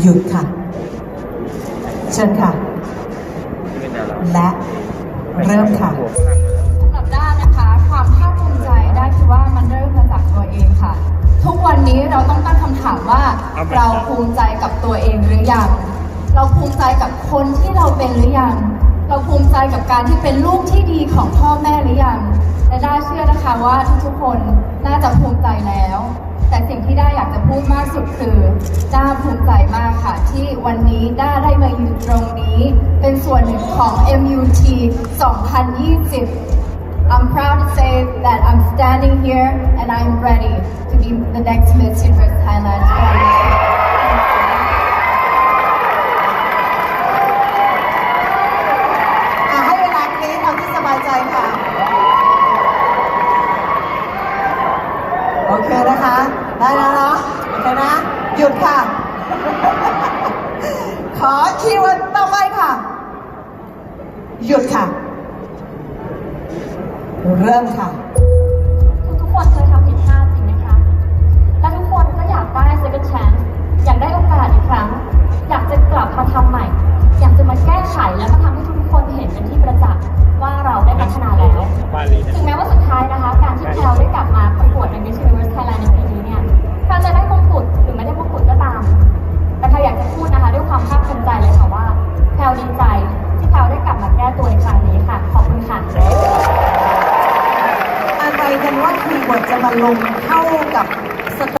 หยุดค่ะ เชิญค่ะ และเริ่มค่ะสำหรับด้านนะคะ ความภาคภูมิใจได้คือว่ามันเริ่มมาจากตัวเองค่ะ ทุกวันนี้เราต้องตั้งคำถามว่าเราภูมิใจกับตัวเองหรือยัง เราภูมิใจกับคนที่เราเป็นหรือยัง เราภูมิใจกับการที่เป็นลูกที่ดีของพ่อแม่หรือยังและด้าเชื่อนะคะว่าทุกๆคนน่าจะภูมิใจแล้ว แต่สิ่งที่ด้าอยากจะพูดมากสุดคือด้าภูมิ ค่ะ ที่วันนี้ด้าได้มาอยู่ตรงนี้ เป็นส่วนหนึ่งของ MUT 2020 I'm proud to say that I'm standing here and I'm ready to be the next Miss Universe Thailand ให้เวลากรี๊ดเอาที่สบายใจค่ะโอเคนะคะ ได้แล้วเนาะโอเคนะ หยุดค่ะ ขอคีย์เวิร์ดต่อไปค่ะ หยุดค่ะ เริ่มค่ะ กันว่าคีย์เวิร์ดจะมาลงเข้ากับ